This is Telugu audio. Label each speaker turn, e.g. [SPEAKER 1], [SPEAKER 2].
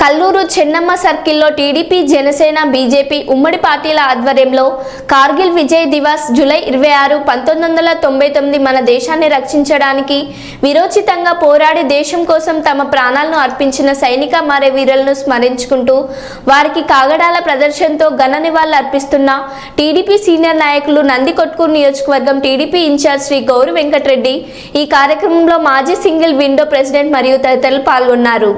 [SPEAKER 1] కల్లూరు చెన్నమ్మ సర్కిల్లో టీడీపీ జనసేన బీజేపీ ఉమ్మడి పార్టీల ఆధ్వర్యంలో కార్గిల్ విజయ్ దివాస్ జూలై ఇరవై ఆరు పంతొమ్మిది వందల తొంభై తొమ్మిది మన దేశాన్ని రక్షించడానికి విరోచితంగా పోరాడి దేశం కోసం తమ ప్రాణాలను అర్పించిన సైనిక మరే వీరులను స్మరించుకుంటూ వారికి కాగడాల ప్రదర్శనతో ఘన నివాళులు అర్పిస్తున్న టీడీపీ సీనియర్ నాయకులు నందికొట్కూరు నియోజకవర్గం టీడీపీ ఇన్ఛార్జ్ శ్రీ గౌరు వెంకటరెడ్డి ఈ కార్యక్రమంలో మాజీ సింగిల్ విండో ప్రెసిడెంట్ మరియు తదితరులు పాల్గొన్నారు.